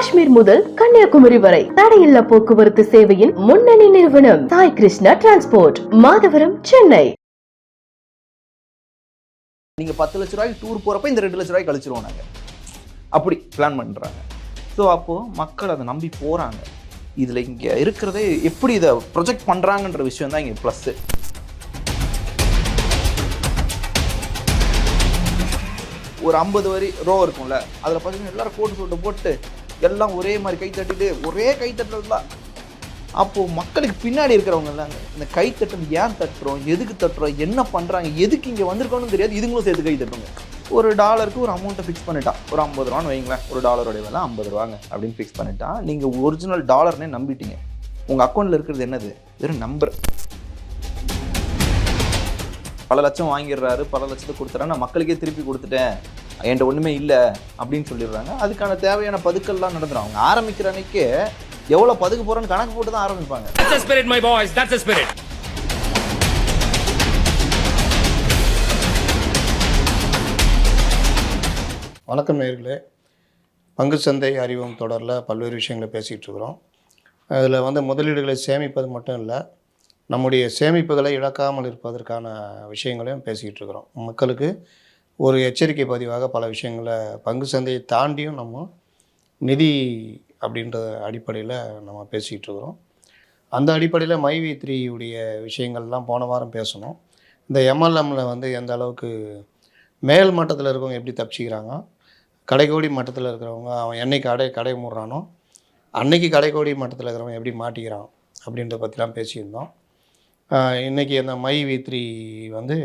காஷ்மீர் முதல் கன்னியாகுமரி வரை தடையில்லா போக்குவரத்து சேவையின் முன்னணி நிறுவனம் சாய் கிருஷ்ணா டிரான்ஸ்போர்ட் மாதவரம் சென்னை. நீங்க பத்து லட்ச ரூபாய்க்கு டூர் போறப்ப இந்த ரெண்டு லட்ச ரூபாய் கழிச்சிருவோம் நாங்க. அப்படி பிளான் பண்றாங்க. ஸோ அப்போ மக்கள் அதை நம்பி போறாங்க. இதில் இங்கே இருக்கிறதே எப்படி இதை ப்ரொஜெக்ட் பண்ணுறாங்கன்ற விஷயம் தான் இங்கே ப்ளஸ்ஸு ஒரு ஐம்பது வரி ரோ இருக்கும்ல அதில் பார்த்தீங்கன்னா எல்லாரும் கோட்டு சூட்டு போட்டு எல்லாம் ஒரே மாதிரி கை தட்டிட்டு ஒரே கை தட்டுறது தான் அப்போது மக்களுக்கு பின்னாடி இருக்கிறவங்க எல்லாம் இந்த கை தட்டம் ஏன் தட்டுறோம்? எதுக்கு தட்டுறோம்? என்ன பண்ணுறாங்க எதுக்கு இங்கே வந்திருக்கோன்னு தெரியாது. இதுங்களும் சேர்த்து கை தட்டுங்க. ஒரு டாலருக்கு ஒரு அமௌண்ட்டை ஃபிக்ஸ் பண்ணிட்டான். ஒரு ஐம்பது ரூபான்னு வைங்களேன். ஒரு டாலருடைய விலை ஐம்பது ரூபாங்க அப்படின்னு ஃபிக்ஸ் பண்ணிட்டான். நீங்கள் ஒரிஜினல் டாலர்னே நம்பிட்டீங்க. உங்கள் அக்கௌண்ட்டில் இருக்கிறது என்னது? வெறும் நம்பர் பல லட்சம் வாங்கிடுறாரு. பல லட்சத்தை கொடுத்துறாரு நான் மக்களுக்கே திருப்பி கொடுத்துட்டேன். என்கிட்ட ஒன்றுமே இல்லை அப்படின்னு சொல்லிடுறாங்க. அதுக்கான தேவையான பதுக்கள்லாம் நடந்துடும் அவங்க ஆரம்பிக்கிற அன்னைக்கே எவ்வளோ பதுக்க போகிறோன்னு கணக்கு போட்டு தான் ஆரம்பிப்பாங்க. That's the spirit, my boys. That's the spirit. வணக்கம் நேர்களே பங்கு சந்தை அறிவும் தொடரில் பல்வேறு விஷயங்களை பேசிகிட்டு இருக்கிறோம். அதில் வந்து முதலீடுகளை சேமிப்பது மட்டும் இல்லை நம்முடைய சேமிப்புகளை இழக்காமல் இருப்பதற்கான விஷயங்களையும் பேசிக்கிட்டு இருக்கிறோம். மக்களுக்கு ஒரு எச்சரிக்கை பதிவாக பல விஷயங்களை பங்கு சந்தையை தாண்டியும் நம்ம நிதி அப்படின்ற அடிப்படையில் நம்ம பேசிக்கிட்டு இருக்கிறோம். அந்த அடிப்படையில் மைவி த்ரீயுடைய விஷயங்கள்லாம் போன வாரம் பேசணும். இந்த எம்எல்எம்மில் வந்து எந்த அளவுக்கு மேல் மட்டத்தில் இருக்கவங்க எப்படி தப்பிச்சிக்கிறாங்க கடைக்கோடி மட்டத்தில் இருக்கிறவங்க அவன் என்னைக்கு கடை கடை மூடுறானோ அன்னைக்கு கடைக்கோடி மட்டத்தில் இருக்கிறவன் எப்படி மாட்டிக்கிறான் அப்படின்றத பற்றிலாம் பேசியிருந்தோம். இன்றைக்கி இன்னைக்கு அந்த மை வி த்ரீ வந்து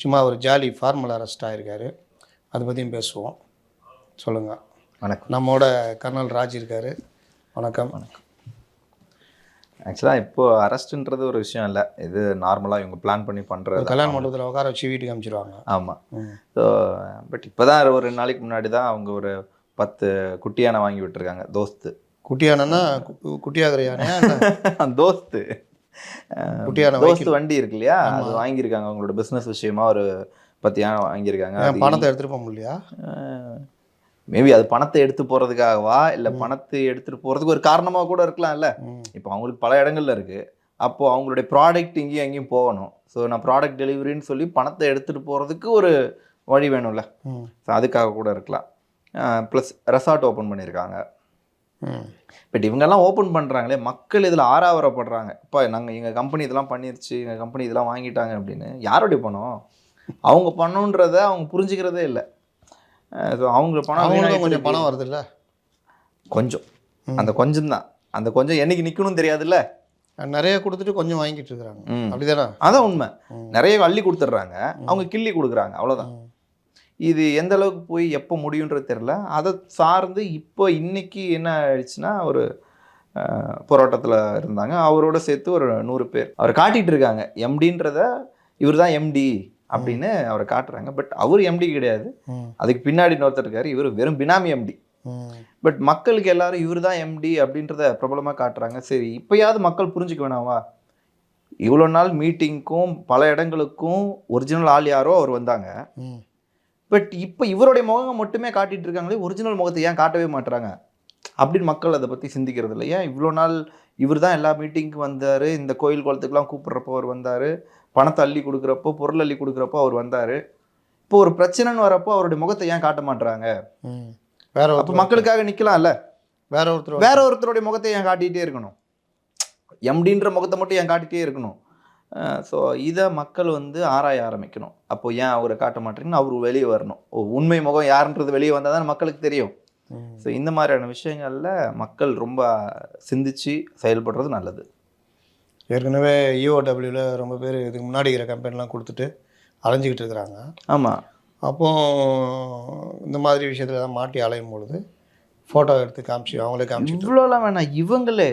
சும்மா ஒரு ஜாலி ஃபார்மல் அரெஸ்ட் ஆகிருக்காரு அதை பற்றியும் பேசுவோம். சொல்லுங்கள் வணக்கம். நம்மோட கர்னல் ராஜ் இருக்காரு. வணக்கம். வணக்கம். ஆக்சுவலாக இப்போ அரெஸ்ட்ன்றது ஒரு விஷயம் இல்லை. இது நார்மலாக இவங்க பிளான் பண்ணி பண்ணுறது கல்யாண மண்டபத்தில் உட்கார வச்சு வீட்டுக்கு அனுப்பிச்சிடுவாங்க ஆமாம். ஸோ பட் இப்போ தான் ஒரு ரெண்டு நாளைக்கு முன்னாடி தான் அவங்க ஒரு பத்து குட்டியானை வாங்கி விட்டுருக்காங்க. தோஸ்து. குட்டியானன்னா குட்டியாகிற இல்ல? தோஸ்து. குட்டியான. வண்டி இருக்கு இல்லையா அது வாங்கியிருக்காங்க அவங்களோட பிஸ்னஸ் விஷயமா ஒரு பத்து யானை வாங்கியிருக்காங்க. பணத்தை எடுத்துகிட்டு போக முடியலையா? மேபி அது பணத்தை எடுத்து போகிறதுக்காகவா இல்லை பணத்தை எடுத்துகிட்டு போகிறதுக்கு ஒரு காரணமாக கூட இருக்கலாம்ல? ம். இப்போ அவங்களுக்கு பல இடங்கள்ல இருக்கு. அப்போ அவங்களுடைய ப்ராடக்ட் இங்கேயும் அங்கேயும் போகணும். ஸோ நான் ப்ராடக்ட் டெலிவரின்னு சொல்லி பணத்தை எடுத்துகிட்டு போகிறதுக்கு ஒரு வழி வேணும்ல. ஸோ அதுக்காக கூட இருக்கலாம். ப்ளஸ் ரெசார்ட் ஓப்பன் பண்ணியிருக்காங்க. பட் இவங்கெல்லாம் ஓப்பன் பண்ணுறாங்களே மக்கள் இதில் ஆறாவரப்படுறாங்க இப்போ நாங்கள் எங்கள் கம்பெனி இதெல்லாம் பண்ணிருச்சு எங்கள் கம்பெனி இதெல்லாம் வாங்கிட்டாங்க அப்படின்னு. யாருடைய பணம்? அவங்க பணம்ன்றத அவங்க புரிஞ்சுக்கிறதே இல்லை. ஸோ அவங்க பணம் கொஞ்சம். பணம் வருதுல்ல கொஞ்சம். அந்த கொஞ்சம் தான் அந்த கொஞ்சம் என்னைக்கு நிற்கணும்னு தெரியாதுல்ல? நிறைய கொடுத்துட்டு கொஞ்சம் வாங்கிட்டு இருக்கிறாங்க. அப்படிதானே? அதான் உண்மை. நிறைய அள்ளி கொடுத்துட்றாங்க. அவங்க கிள்ளி கொடுக்குறாங்க. அவ்வளோதான். இது எந்த அளவுக்கு போய் எப்போ முடியுன்றது தெரில அதை சார்ந்து இப்போ இன்னைக்கு என்ன ஆயிடுச்சுன்னா ஒரு போராட்டத்தில் இருந்தாங்க. அவரோட சேர்த்து ஒரு நூறு பேர். அவர் காட்டிட்டு இருக்காங்க. எம்டின்றத இவர் தான் எம்டி அப்படின்னு அவரை காட்டுறாங்க. பட் அவர் எம்டி கிடையாது. அதுக்கு பின்னாடி இன்னொருத்தர் இருக்காரு. இவர் வெறும் பினாமி எம்டி. பட் மக்களுக்கு எல்லாரும் இவர் தான் எம்டி அப்படின்றத பிரபலமாக காட்டுறாங்க. சரி இப்போயாவது மக்கள் புரிஞ்சுக்க வேணாவா இவ்வளோ நாள் மீட்டிங்க்கும் பல இடங்களுக்கும் ஒரிஜினல் ஆள் யாரோ அவர் வந்தாங்க. பட் இப்போ இவருடைய முகம் மட்டுமே காட்டிட்டு இருக்காங்களே ஒரிஜினல் முகத்தை ஏன் காட்டவே மாட்டுறாங்க அப்படின்னு மக்கள் அதை பற்றி சிந்திக்கிறது இல்லை. ஏன் இவ்வளோ நாள் இவர் தான் எல்லா மீட்டிங்க்கு வந்தார் இந்த கோயில் குளத்துக்குலாம் கூப்பிட்றப்போ அவர் வந்தார் பணத்தை அள்ளி கொடுக்குறப்போ பொருள் அள்ளி கொடுக்குறப்போ அவர் வந்தார். இப்போ ஒரு பிரச்சனைன்னு வரப்போ அவருடைய முகத்தை ஏன் காட்ட மாட்டுறாங்க. வேற அப்போ மக்களுக்காக நிற்கலாம்ல வேற ஒருத்தர் வேற ஒருத்தருடைய முகத்தை ஏன் காட்டிகிட்டே இருக்கணும்? எம்டின்ற முகத்தை மட்டும் ஏன் காட்டிகிட்டே இருக்கணும்? ஸோ இதை மக்கள் வந்து ஆராய ஆரம்பிக்கணும். அப்போ ஏன் அவரை காட்ட மாட்டேங்கன்னு அவர் வெளியே வரணும். ஓ உண்மை முகம் யாருன்றது வெளியே வந்தால் தான் மக்களுக்கு தெரியும். ஸோ இந்த மாதிரியான விஷயங்களில் மக்கள் ரொம்ப சிந்திச்சு செயல்படுறது நல்லது. ஏற்கனவே E இஓடபிள்யூவில் ரொம்ப பேர் இதுக்கு முன்னாடி இருக்கிற கம்பெனிலாம் கொடுத்துட்டு அலைஞ்சிக்கிட்டு இருக்கிறாங்க. ஆமாம் அப்போ இந்த மாதிரி விஷயத்தில் தான் மாட்டி அலையும் பொழுது ஃபோட்டோ எடுத்து காமிச்சு அவங்களே காமிச்சிட்டு இவ்வளோலாம் வேணாம். இவங்களே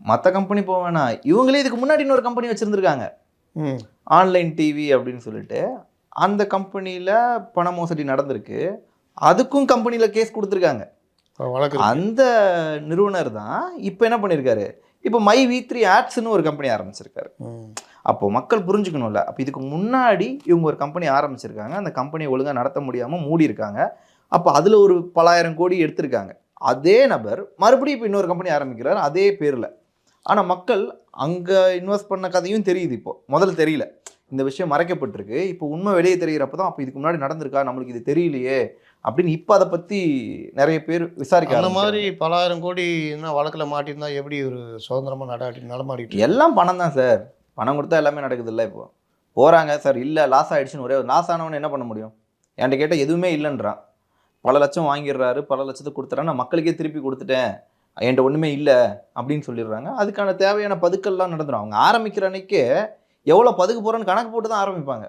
மற்ற கம்பெனி போக வேணாம். இவங்களே இதுக்கு முன்னாடி இன்னொரு கம்பெனி வச்சுருந்துருக்காங்க. ம். ஆன்லைன் டிவி அப்படின்னு சொல்லிட்டு அந்த கம்பெனியில் பண மோசடி நடந்திருக்கு. அதுக்கும் கம்பெனியில் கேஸ் கொடுத்துருக்காங்க. அந்த நிறுவனர் தான் இப்போ என்ன பண்ணியிருக்காரு இப்போ மை வி த்ரீ ஆட்ஸ்னு ஒரு கம்பெனி ஆரம்பிச்சிருக்காரு. ம். அப்போ மக்கள் புரிஞ்சுக்கணும்ல. அப்போ இதுக்கு முன்னாடி இவங்க ஒரு கம்பெனி ஆரம்பிச்சிருக்காங்க. அந்த கம்பெனியை ஒழுங்காக நடத்த முடியாமல் மூடி இருக்காங்க அப்போ அதில் ஒரு பலாயிரம் கோடி எடுத்திருக்காங்க. அதே நபர் மறுபடியும் இப்போ இன்னொரு கம்பெனி ஆரம்பிக்கிறார். அதே பேரில். ஆனால் மக்கள் அங்கே இன்வெஸ்ட் பண்ண கதையும் தெரியுது இப்போ. முதல்ல தெரியல. இந்த விஷயம் மறைக்கப்பட்டிருக்கு. இப்போ உண்மை வெளியே தெரிகிறப்ப தான் அப்போ இதுக்கு முன்னாடி நடந்திருக்கா? நம்மளுக்கு இது தெரியலையே அப்படின்னு இப்போ அதை பற்றி நிறைய பேர் விசாரிக்க அந்த மாதிரி ஆரம்பிக்கிறாங்க. பலாயிரம் கோடி என்ன வழக்கில் மாட்டியிருந்தா எப்படி ஒரு சுதந்திரமா நடாட்டி நடமாடிட்டு? எல்லாம் பணம் தான் சார். பணம் கொடுத்தா எல்லாமே நடக்குது இல்லை இப்போ. போகிறாங்க சார். இல்லை லாஸ் ஆயிடுச்சுன்னு ஒரே லாஸ் ஆனவன் என்ன பண்ண முடியும்? என்கிட்ட கேட்டால் எதுவுமே இல்லைன்றான். பல லட்சம் வாங்கிடுறாரு. பல லட்சத்தை கொடுத்துறான் நான் மக்களுக்கே திருப்பி கொடுத்துட்டேன். என்கிட்ட ஒன்றுமே இல்லை அப்படின்னு சொல்லிடுறாங்க. அதுக்கான தேவையான பதுக்கல்லாம் நடந்துடும் அவங்க ஆரம்பிக்கிற அன்னைக்கே எவ்வளோ பதுக்க போகிறோன்னு கணக்கு போட்டு தான் ஆரம்பிப்பாங்க.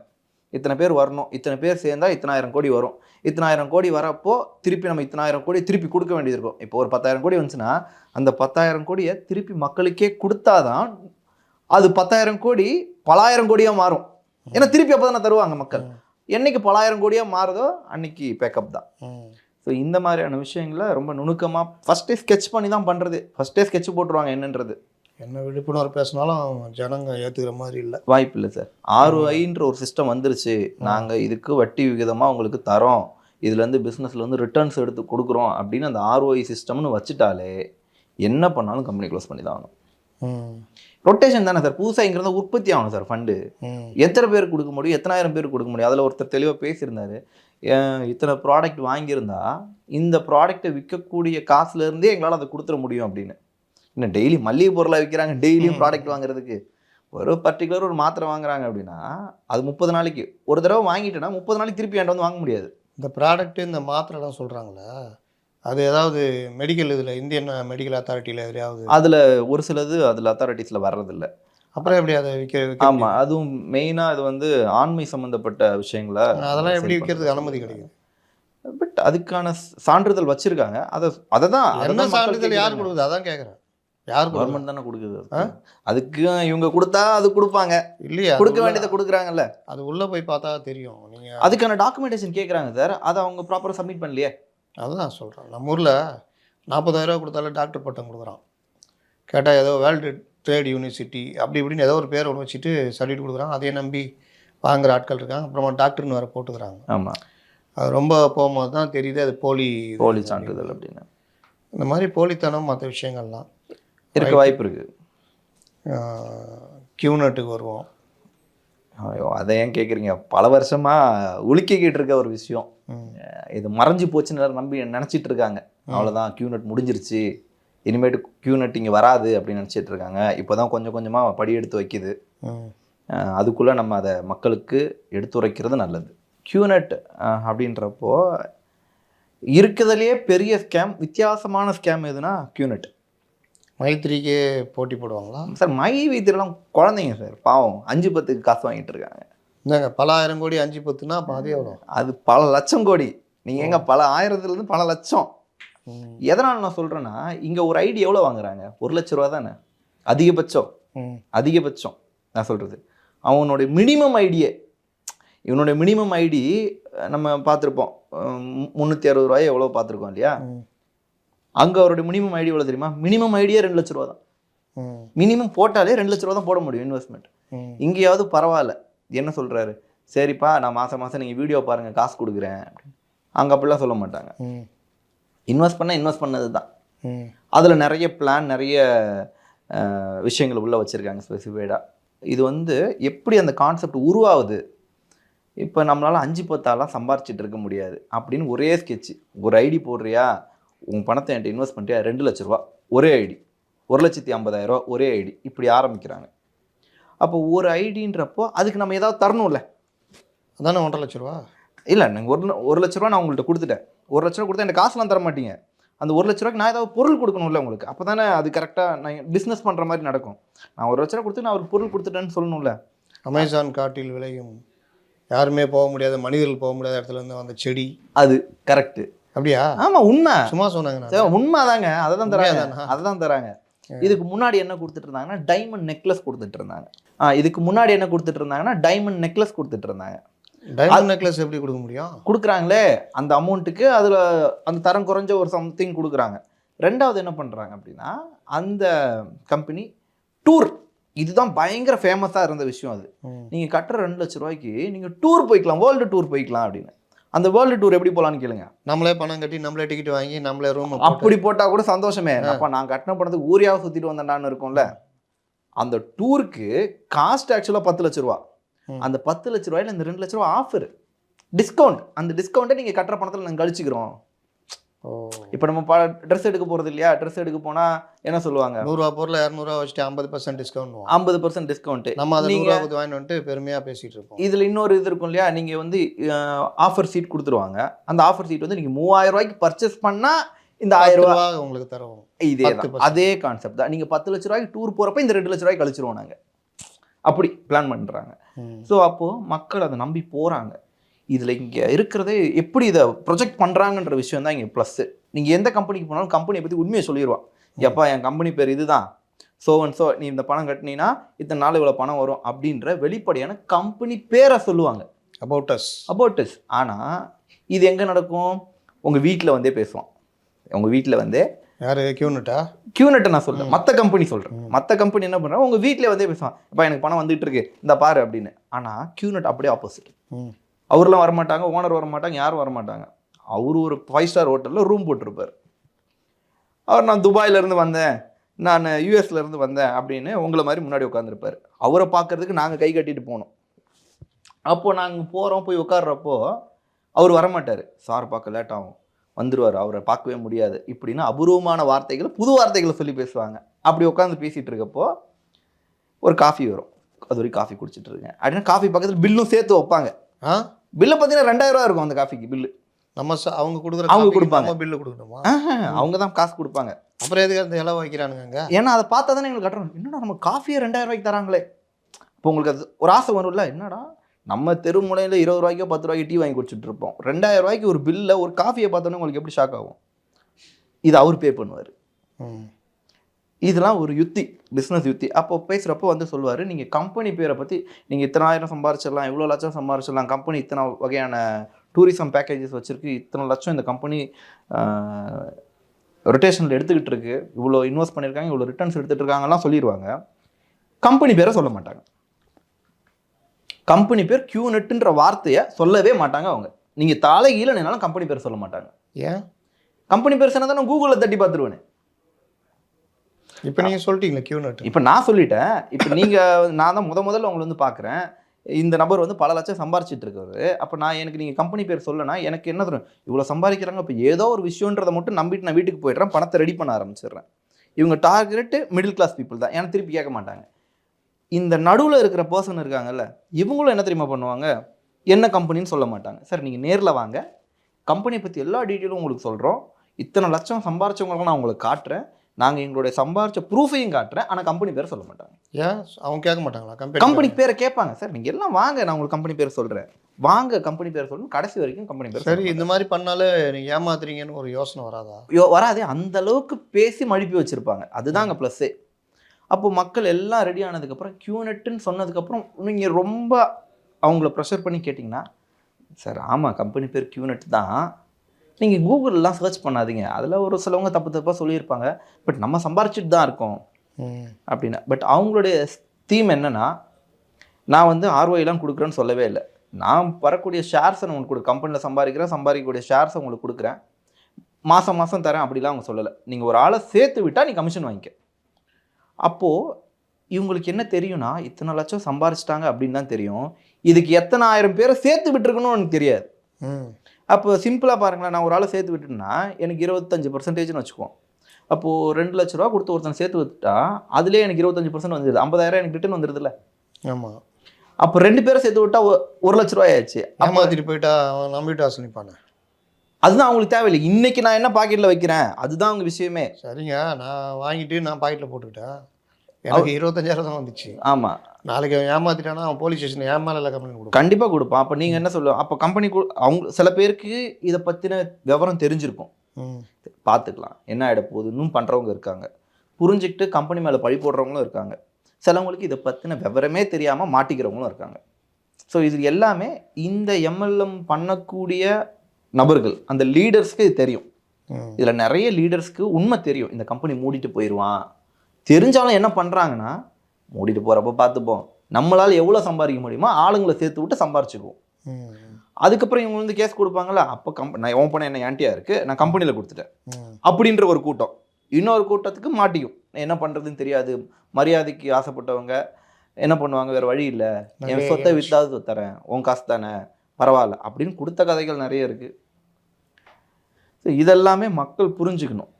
இத்தனை பேர் வரணும். இத்தனை பேர் சேர்ந்தா இத்தனாயிரம் கோடி வரும். இத்தனாயிரம் கோடி வரப்போ திருப்பி நம்ம இத்தனாயிரம் கோடி திருப்பி கொடுக்க வேண்டியது இருக்கும். இப்போ ஒரு பத்தாயிரம் கோடி வந்துச்சுன்னா அந்த பத்தாயிரம் கோடியை திருப்பி மக்களுக்கே கொடுத்தாதான் அது பத்தாயிரம் கோடி பலாயிரம் கோடியாக மாறும். ஏன்னா திருப்பி அப்போ தானே தருவாங்க மக்கள். என்னைக்கு பலாயிரம் கோடியாக மாறுதோ அன்னைக்கு பேக்கப் தான். ஸோ இந்த மாதிரியான விஷயங்களை ரொம்ப நுணுக்கமாக ஃபஸ்ட்டே ஸ்கெட்ச் பண்ணி தான் பண்ணுறது ஃபஸ்ட்டே ஸ்கெட்ச் போட்டுருவாங்க என்னன்றது. என்ன விழிப்புணர்வு பேசினாலும் ஜனங்க ஏற்றுக்கிற மாதிரி இல்லை. வாய்ப்பு இல்லை சார். ஆர்ஒஐன்ற ஒரு சிஸ்டம் வந்துருச்சு. நாங்கள் இதுக்கு வட்டி விகிதமாக உங்களுக்கு தரோம். இதுலேருந்து பிஸ்னஸில் வந்து ரிட்டர்ன்ஸ் எடுத்து கொடுக்குறோம் அப்படின்னு அந்த ஆர்ஒஐ சிஸ்டம்னு வச்சுட்டாலே என்ன பண்ணாலும் கம்பெனி க்ளோஸ் பண்ணி தான் ஆகணும். ரொட்டேஷன் தானே சார். புதுசாக இங்கிருந்து உற்பத்தி ஆகணும் சார் ஃபண்டு எத்தனை பேர் கொடுக்க முடியும்? எத்தனாயிரம் பேர் கொடுக்க முடியும்? அதில் ஒருத்தர் தெளிவாக பேசியிருந்தாரு. இத்தனை ப்ராடக்ட் வாங்கியிருந்தா இந்த ப்ராடக்ட்டை விற்கக்கூடிய காசுலேருந்தே எங்களால் அதை கொடுத்துட முடியும் அப்படின்னு. இன்னும் டெய்லி மல்லிகை பொருளாக விற்கிறாங்க டெய்லியும் ப்ராடக்ட் வாங்குறதுக்கு. ஒரு பர்டிகுலர் ஒரு மாத்திரை வாங்குறாங்க அப்படின்னா அது முப்பது நாளைக்கு. ஒரு தடவை வாங்கிட்டேன்னா முப்பது நாளைக்கு திருப்பி என்கிட்ட வந்து வாங்க முடியாது. இந்த ப்ராடக்ட் இந்த மாத்திரைலாம் சொல்கிறாங்களே அது ஏதாவது மெடிக்கல் இதில் இந்தியன் மெடிக்கல் அத்தாரிட்டியில் எதுலையாவது அதில் ஒரு சிலது அதில் அத்தாரிட்டிஸில் வர்றதில்ல. அப்புறம் எப்படி அதை விற்க விற்க ஆமாம் அதுவும் மெயினாக அது வந்து ஆண்மை சம்மந்தப்பட்ட விஷயங்களை? அதெல்லாம் எப்படி விற்கிறதுக்கு. அனுமதி கிடைக்குது? பட் அதுக்கான சான்றிதழ் வச்சிருக்காங்க. அதை அதை தான் என்ன சான்றிதழ் யார் கொடுக்குது? அதான் கேட்குறேன் யார் கவர்மெண்ட் தானே கொடுக்குது? அதுக்கு. இவங்க கொடுத்தா அது கொடுப்பாங்க. இல்லையா? கொடுக்க வேண்டியதை கொடுக்குறாங்கல்ல. அது உள்ளே போய் பார்த்தா தெரியும். நீங்கள் அதுக்கான டாக்குமெண்டேஷன் கேட்குறாங்க சார். அதை அவங்க ப்ராப்பராக சப்மிட் பண்ணலையே. அதுதான் சொல்கிறேன் நம்ம ஊரில் நாற்பதாயிரரூவா கொடுத்தாலும் டாக்டர் பட்டம் கொடுக்குறான். கேட்டால் ஏதோ வேர்ல்டு ட்ரேட் யூனிவர்சிட்டி அப்படி இப்படின்னு ஏதோ ஒரு பேர் ஒன்று வச்சுட்டு சர்டிஃபிகேட் கொடுக்குறாங்க. அதையே நம்பி வாங்குற ஆட்கள் இருக்காங்க. அப்புறமா டாக்டர்னு வேறு போட்டுக்கிறாங்க. ஆமாம் அது ரொம்ப போகும்போது தான் தெரியுது அது போலி போலி சான்றிதழ் அப்படின்னு. இந்த மாதிரி போலித்தனம் மற்ற விஷயங்கள்லாம். இருக்க வாய்ப்பு. இருக்கு. கியூநட்டுக்கு வருவோம். ஐயோ அதை ஏன் கேட்குறீங்க பல வருஷமா உலுக்கிக்கிட்டு இருக்க ஒரு விஷயம். இது மறைஞ்சு போச்சுன்னு நம்பி நினச்சிட்டு இருக்காங்க. அவ்வளோதான் கியூநட் முடிஞ்சிருச்சு. இனிமேட்டு கியூநட் இங்கே வராது அப்படின்னு நினச்சிட்டு இருக்காங்க. இப்போ தான் கொஞ்சம் கொஞ்சமாக படி எடுத்து வைக்குது அதுக்குள்ளே நம்ம அதை மக்களுக்கு எடுத்துரைக்கிறது நல்லது. கியூநெட் அப்படின்றப்போ இருக்கிறதுலையே பெரிய ஸ்கேம் வித்தியாசமான ஸ்கேம் எதுனா கியூநெட் மைத்திரிக்கே போட்டி போடுவாங்களா? சார் மை வீத்திரெல்லாம் குழந்தைங்க சார் பாவம் அஞ்சு பத்துக்கு காசு வாங்கிட்டு இருக்காங்க. இந்தாங்க பல ஆயிரம் கோடி அஞ்சு பத்துனா அது எவ்வளோ அது பல லட்சம் கோடி. நீங்கள் எங்க பல ஆயிரத்துலேருந்து பல லட்சம். எதனால் நான் சொல்கிறேன்னா இங்கே ஒரு ஐடி எவ்வளோ வாங்குறாங்க? ஒரு லட்ச ரூபா தானே? அதிகபட்சம். அதிகபட்சம் நான் சொல்கிறது அவனுடைய மினிமம் ஐடியே இவனுடைய மினிமம் ஐடி நம்ம பார்த்துருப்போம். முந்நூற்றி அறுபது ரூபாய் எவ்வளோ பார்த்துருக்கோம் இல்லையா. அங்கே அவருடைய மினிமம் ஐடி எவ்வளோ தெரியுமா? மினிமம் ஐடியே ரெண்டு லட்ச ரூபா தான். மினிமம் போட்டாலே ரெண்டு லட்ச ரூபா தான் போட முடியும் இன்வெஸ்ட்மெண்ட். இங்கேயாவது பரவாயில்ல. என்ன சொல்கிறாரு சரிப்பா நான் மாதம் மாதம் நீங்கள் வீடியோ பாருங்கள் காசு கொடுக்குறேன். அங்கே அப்படிலாம் சொல்ல மாட்டாங்க. இன்வெஸ்ட் பண்ண இன்வெஸ்ட் பண்ணது தான். அதில் நிறைய பிளான் நிறைய விஷயங்கள் உள்ளே வச்சுருக்காங்க ஸ்பெசிஃபைடாக இது வந்து எப்படி அந்த கான்செப்ட் உருவாகுது? இப்போ நம்மளால் அஞ்சு பத்தாலாம் சம்பாரிச்சிட்டு இருக்க முடியாது. அப்படின்னு ஒரே ஸ்கெட்ச் ஒரு ஐடி போடுறியா? உன் பணத்தை என்கிட்ட இன்வெஸ்ட் பண்ணிட்டியா? ரெண்டு லட்ச ரூபா. ஒரே ஐடி ஒரு லட்சத்தி ஐம்பதாயிரம் ரூபா. ஒரே ஐடி இப்படி ஆரம்பிக்கிறாங்க. அப்போ ஒரு ஐடின்றப்போ அதுக்கு நம்ம ஏதாவது தரணும்ல. அதானே ஒன்றரை லட்ச ரூபா? இல்லை நீங்கள் ஒரு ஒரு லட்ச ரூபா நான் உங்கள்கிட்ட கொடுத்துட்டேன். ஒரு லட்ச ரூபா கொடுத்தா எனக்கு காசுலாம் தர மாட்டீங்க. அந்த ஒரு லட்ச ரூபாய்க்கு நான் ஏதாவது பொருள் கொடுக்கணும்ல உங்களுக்கு. அப்போ தானே அது கரெக்டாக நான் பிஸ்னஸ் பண்ணுற மாதிரி நடக்கும். நான் ஒரு லட்ச ரூபா கொடுத்து நான் அவருக்கு பொருள் கொடுத்துட்டேன்னு சொல்லணும்ல. அமேசான் காட்டில் விளையும். யாருமே போக முடியாத மனிதர்கள் போக முடியாத இடத்துல இருந்து வந்த செடி. அது கரெக்டு அப்படியா? ஆமாம் உண்மை. சும்மா சொன்னாங்க நான். சரி, உண்மைதாங்க. அதை தான் தராங்க? அதை தான் தராங்க. இதுக்கு முன்னாடி என்ன கொடுத்துட்டு இருந்தாங்கன்னா டைமண்ட் நெக்லஸ் கொடுத்துட்டு இருந்தாங்க. இதுக்கு முன்னாடி என்ன கொடுத்துட்டு இருந்தாங்கன்னா டைமண்ட் நெக்லஸ் கொடுத்துட்டு இருந்தாங்க. டைமண்ட் நெக்லஸ் எப்படி கொடுக்க முடியும்? கொடுக்குறாங்களே அந்த அமௌண்ட்டுக்கு அதில் அந்த தரம் குறைஞ்ச ஒரு சம்திங் கொடுக்குறாங்க. ரெண்டாவது என்ன பண்ணுறாங்க அப்படின்னா அந்த கம்பெனி டூர் இதுதான் பயங்கர ஃபேமஸாக இருந்த விஷயம் அது. நீங்கள் கட்டுற ரெண்டு லட்ச ரூபாய்க்கு நீங்கள் டூர் போய்க்கலாம் வேர்ல்டு டூர் போய்க்கலாம் அப்படின்னு. அந்த வேர்ல்டு டூர் எப்படி போகலான்னு கேளுங்க. நம்மளே பணம் கட்டி நம்மளே டிக்கெட் வாங்கி நம்மளே ரூம் அப்படி போட்டா கூட சந்தோஷமே. அப்ப நான் கட்டின பணத்துக்கு ஊரியாவை சுத்திட்டு வந்தேன்டான்னு இருக்கும்ல. அந்த டூருக்கு காஸ்ட் ஆக்சுவலா பத்து லட்ச ரூபா. அந்த பத்து லட்ச ரூபாயில இந்த ரெண்டு லட்ச ரூபா ஆஃபர் டிஸ்கவுண்ட் அந்த டிஸ்கவுண்ட்டை நீங்க கட்டுற பணத்துல நாங்க கழிச்சுக்கிறோம். இப்போ நம்ம ட்ரெஸ் எடுக்க போறது இல்லையா? ட்ரெஸ் எடுக்க போனா என்ன சொல்லுவாங்க? நூறுரூவா பொருள் இரநூறுவா வச்சுட்டு ஐம்பது பர்சன்ட் டிஸ்கவுண்ட் ஐம்பது பர்சன்ட் டிஸ்கவுண்ட் நம்ம அதை நூறுரூவா வாங்கிட்டு வந்துட்டு பெருமையாக பேசிகிட்டு இருப்போம். இதுல இன்னொரு இது இருக்கும் இல்லையா? நீங்க வந்து ஆஃபர் சீட் கொடுத்துருவாங்க. அந்த ஆஃபர் சீட் வந்து நீங்க மூவாயிரம் ரூபாய்க்கு பர்ச்சேஸ் பண்ணா இந்த ஆயிரம் ரூபா உங்களுக்கு தருவோம். இதே தான் 10%. அதே கான்செப்ட் தான். நீங்க பத்து லட்ச ரூபாய்க்கு டூர் போறப்ப இந்த ரெண்டு லட்ச ரூபாய்க்கு கழிச்சிருவோம் நாங்க. அப்படி பிளான் பண்றாங்க. ம். ஸோ அப்போ மக்கள் அதை நம்பி போறாங்க. இதுல இங்க இருக்கிறதே எப்படி இதை ப்ரொஜெக்ட் பண்றாங்கன்ற விஷயம் தான் இங்க ப்ளஸ் நீங்க எந்த கம்பெனிக்கு போனாலும் கம்பெனியை பத்தி உண்மையை சொல்லிடுவான் எப்பா என் கம்பெனி பேர் இதுதான். ஸோ அண்ட் ஸோ நீ இந்த பணம் கட்டினீங்கன்னா இத்தனை நாள் இவ்வளோ பணம் வரும் அப்படின்ற வெளிப்படையான கம்பெனி பேரை சொல்லுவாங்க. அபவுட் அஸ் அபவுட் இஸ் ஆனால் இது எங்கே நடக்கும்? உங்கள் வீட்டில் வந்தே பேசுவான். உங்கள் வீட்டில் வந்தே யாரு? கியூனுட்டா கியூனட்டை நான் சொல்றேன். மற்ற கம்பெனி சொல்கிறேன் மற்ற கம்பெனி என்ன பண்ணுறாங்க உங்கள் வீட்டில் வந்தே பேசுவான். அப்பா எனக்கு பணம் வந்துட்டு இருக்கு. இந்த பாரு அப்படின்னு. ஆனால் கியூனட் அப்படியே ஆப்போசிட் அவர்லாம் வரமாட்டாங்க ஓனர் வரமாட்டாங்க யாரும் வரமாட்டாங்க. அவர் ஒரு ஃபைவ் ஸ்டார் ஹோட்டலில் ரூம் போட்டிருப்பார். அவர் நான் துபாயில இருந்து வந்தேன். நான் யூஎஸ்ல இருந்து வந்தேன் அப்படின்னு உங்களை மாதிரி முன்னாடி உட்காந்துருப்பார் அவரை பார்க்கறதுக்கு நாங்கள் கை கட்டிட்டு போனோம். அப்போ நாங்கள் போகிறோம் போய் உட்கார்றப்போ அவர் வரமாட்டார். சார் பார்க்க லேட் ஆகும். வந்துருவார். அவரை பார்க்கவே முடியாது. இப்படின்னு அபூர்வமான வார்த்தைகளை புது வார்த்தைகளை சொல்லி பேசுவாங்க. அப்படி உட்காந்து பேசிட்டு இருக்கப்போ ஒரு காஃபி வரும். அது வரைக்கும் காஃபி குடிச்சிட்டு இருக்கேன் அப்படின்னா காஃபி பக்கத்தில் பில்லும் சேர்த்து வைப்பாங்க. ஆ? பில்லை பார்த்தீங்கன்னா ரெண்டாயிரம் இருக்கும் அந்த காஃபிக்கு பில்லு. நம்ம அவங்க கொடுக்குற அவங்க கொடுப்பாங்க. பில்லு கொடுக்கணுமா? அவங்க தான் காசு கொடுப்பாங்க. அப்புறம் எதுக்கு அந்த இலவு வைக்கிறானுங்க? ஏன்னா அதை பார்த்தா தானே எங்களுக்கு கட்டுறோம் என்னடா நம்ம காஃபியே ரெண்டாயிரம் ரூபாய்க்கு தராங்களே. இப்போ உங்களுக்கு அது ஒரு ஆசை வரும்ல என்னடா? நம்ம தெரு முனையில் இருபது ரூபாய்க்கோ பத்து ரூபாய்க்கு டீ வாங்கி குடிச்சிட்டு இருப்போம் ரெண்டாயிரம் ரூபாய்க்கு ஒரு பில்ல ஒரு காஃபியை பார்த்தோன்னே உங்களுக்கு எப்படி ஷாக் ஆகும்? இது அவர் பே பண்ணுவார். இதெல்லாம் ஒரு யுத்தி பிஸ்னஸ் யுத்தி. அப்போ பேசுகிறப்போ வந்து சொல்லுவார் நீங்கள் கம்பெனி பேரை பற்றி நீங்கள் இத்தனை ஆயிரம் சம்பாரிச்சிடலாம் இவ்வளோ லட்சம் சம்பாரிச்சிடலாம் கம்பெனி இத்தனை வகையான டூரிசம் பேக்கேஜஸ் வச்சுருக்கு இத்தனை லட்சம் இந்த கம்பெனி ரொட்டேஷனில் எடுத்துக்கிட்டு இருக்கு இவ்வளோ இன்வெஸ்ட் பண்ணியிருக்காங்க இவ்வளோ ரிட்டர்ன்ஸ் எடுத்துகிட்டு இருக்காங்கலாம் சொல்லிடுவாங்க கம்பெனி பேரை சொல்ல மாட்டாங்க. கம்பெனி பேர் கியூநெட்டுன்ற வார்த்தையை சொல்லவே மாட்டாங்க அவங்க. நீங்கள் தாலை ஈழனாலும் கம்பெனி பேர் சொல்ல மாட்டாங்க. ஏன்? கம்பெனி பேர் சொன்னா தான் கூகுளில் தட்டி பார்த்துருவேன். இப்போ நீங்க சொல்லிட்டீங்களா கியூனட் இப்போ நான் சொல்லிட்டேன். இப்போ நீங்கள் நான் தான் முத முதல்ல உங்களை வந்து பார்க்குறேன் இந்த நபர் வந்து பல லட்சம் சம்பாரிச்சிட்டு இருக்காரு. அப்போ நான் எனக்கு நீங்கள் கம்பெனி பேர் சொல்லனா எனக்கு என்ன தரும்? இவ்வளோ சம்பாதிக்கிறாங்க இப்போ ஏதோ ஒரு விஷயன்றதை மட்டும் நம்பிட்டு நான் வீட்டுக்கு போயிடுறேன். பணத்தை ரெடி பண்ண ஆரம்பிச்சிடுறேன். இவங்க டார்கெட்டு மிடில் கிளாஸ் பீப்புள் தான். ஏன்னா திருப்பி கேட்க மாட்டாங்க. இந்த நடுவில் இருக்கிற பர்சன் இருக்காங்கல்ல இவங்களும் என்ன தெரியுமா பண்ணுவாங்க? என்ன கம்பெனின்னு சொல்ல மாட்டாங்க. சார் நீங்கள் நேரில் வாங்க. கம்பெனியை பற்றி எல்லா டீட்டெயிலும் உங்களுக்கு சொல்கிறோம் இத்தனை லட்சம் சம்பாரிச்சவங்களுக்கும் நான் உங்களுக்கு காட்டுறேன். நாங்கள் எங்களுடைய சம்பாரிச்ச ப்ரூஃபையும் காட்டுறேன். ஆனால் கம்பெனி பேர் சொல்ல மாட்டாங்க. ஏன்? அவங்க கேட்க மாட்டாங்களா? கம்பெனி கம்பெனி பேரை கேட்பாங்க. சார் நீங்கள் எல்லாம் வாங்க. நான் உங்களுக்கு கம்பெனி பேர் சொல்கிறேன் வாங்க கம்பெனி பேர் சொல்லணும் கடைசி வரைக்கும் கம்பெனி பேர் சரி இந்த மாதிரி பண்ணாலே நீங்க ஏமாத்துறீங்கன்னு ஒரு யோசனை வராதா? யோ வராதே. அந்த அளவுக்கு பேசி மழுப்பி வச்சிருப்பாங்க. அதுதாங்க ப்ளஸ்ஸே அப்போ மக்கள் எல்லாம் ரெடி ஆனதுக்கப்புறம் கியூனெட்டுன்னு சொன்னதுக்கப்புறம் நீங்கள் ரொம்ப அவங்கள ப்ரெஷர் பண்ணி கேட்டிங்கன்னா சார் ஆமாம் கம்பெனி பேர் கியூனெட் தான். நீங்கள் கூகுளெலாம் சர்ச் பண்ணாதீங்க. அதில் ஒரு சிலவங்க தப்பு தப்பாக சொல்லியிருப்பாங்க. பட் நம்ம சம்பாரிச்சிட்டு தான் இருக்கோம். அப்படின்னா. பட் அவங்களுடைய தீம் என்னன்னா நான் வந்து ஆர்ஓஐலாம் கொடுக்குறேன்னு சொல்லவே இல்லை. நான் வரக்கூடிய ஷேர்ஸை நான் உங்களுக்கு கொடு கம்பெனியில் சம்பாதிக்கிறேன் சம்பாதிக்கக்கூடிய ஷேர்ஸை உங்களுக்கு கொடுக்குறேன். மாதம் மாதம் தரேன் அப்படிலாம் அவங்க சொல்லலை. நீங்கள் ஒரு ஆளை சேர்த்து விட்டால் நீ கமிஷன் வாங்கிக்க. அப்போது இவங்களுக்கு என்ன தெரியும்னா இத்தனை லட்சம் சம்பாரிச்சிட்டாங்க அப்படின்னு தான் தெரியும். இதுக்கு எத்தனை ஆயிரம் பேரை சேர்த்து விட்டுருக்கணும்னு எனக்கு தெரியாது. அப்போ சிம்பிளாக பாருங்களேன் நான் ஒரு ஆளை சேர்த்து விட்டுட்டேன்னா எனக்கு இருபத்தஞ்சு பர்சன்டேஜ்னு வச்சுக்குவோம். அப்போது ரெண்டு லட்ச ரூபா கொடுத்து ஒருத்தன் சேர்த்து விட்டுட்டா அதுலேயே எனக்கு இருபத்தஞ்சு பர்சன்ட் வந்துடுது ஐம்பதாயிரம் எனக்கு ரிட்டர்ன் வந்துடுதுல்ல ஆமா. அப்போ ரெண்டு பேரும் சேர்த்து விட்டா ஒரு லட்ச ரூபாய் ஆயிடுச்சு. ஏமாத்திட்டு போயிட்டா நம்பிட்டு ஆசை நிப்பானே. அதுதான் அவங்களுக்கு தேவையில்லை. இன்னைக்கு நான் என்ன பாக்கெட்டில் வைக்கிறேன்? அதுதான் அவங்க விஷயமே. சரிங்க நான் வாங்கிட்டு நான் பாக்கெட்டில் போட்டுக்கிட்டேன். எனக்கு இருபத்தஞ்சாயிரம் தான் வந்துச்சு. ஆமாம் நாளைக்கு அவன் ஏமாத்திட்டானா அவன் போலீஸ் ஸ்டேஷன் ஏன் மேலே இல்லை கம்ப்ளைண்ட் கொடுப்பான். கண்டிப்பாக கொடுப்பான். அப்போ நீங்கள் என்ன சொல்லுவோம் அப்போ கம்பெனி அவங்க சில பேருக்கு இதை பற்றின விவரம் தெரிஞ்சிருக்கும். பார்த்துக்கலாம் என்ன ஆகிட போகுதுன்னு பண்ணுறவங்க இருக்காங்க. புரிஞ்சுக்கிட்டு கம்பெனி மேலே பழி போடுறவங்களும் இருக்காங்க. சிலவங்களுக்கு இதை பற்றின விவரமே தெரியாமல் மாட்டிக்கிறவங்களும் இருக்காங்க. ஸோ இது எல்லாமே இந்த எம்எல்எம் பண்ணக்கூடிய நபர்கள் அந்த லீடர்ஸ்க்கு இது தெரியும். இதில் நிறைய லீடர்ஸ்க்கு உண்மை தெரியும். இந்த கம்பெனி மூடிட்டு போயிடுவான் தெரிஞ்சாலும் என்ன பண்ணுறாங்கன்னா மூடிட்டு போகிறப்ப பார்த்துப்போம். நம்மளால் எவ்வளோ சம்பாதிக்க முடியுமோ ஆளுங்களை சேர்த்து விட்டு சம்பாரிச்சுக்குவோம். அதுக்கப்புறம் இவங்க வந்து கேஸ் கொடுப்பாங்களா அப்போ கம் நான் உன் பணம் என்ன ஆன்ட்டியாக இருக்குது நான் கம்பெனியில் கொடுத்துட்டேன். அப்படின்ற ஒரு கூட்டம். இன்னொரு கூட்டத்துக்கு மாட்டிக்கும். என்ன பண்ணுறதுன்னு தெரியாது. மரியாதைக்கு ஆசைப்பட்டவங்க என்ன பண்ணுவாங்க வேறு வழி இல்லை. என் சொத்தை வித்தாவது தரேன். உன் காசு தானே. பரவாயில்ல. அப்படின்னு கொடுத்த கதைகள் நிறைய இருக்குது ஸோ இதெல்லாமே மக்கள் புரிஞ்சுக்கணும்.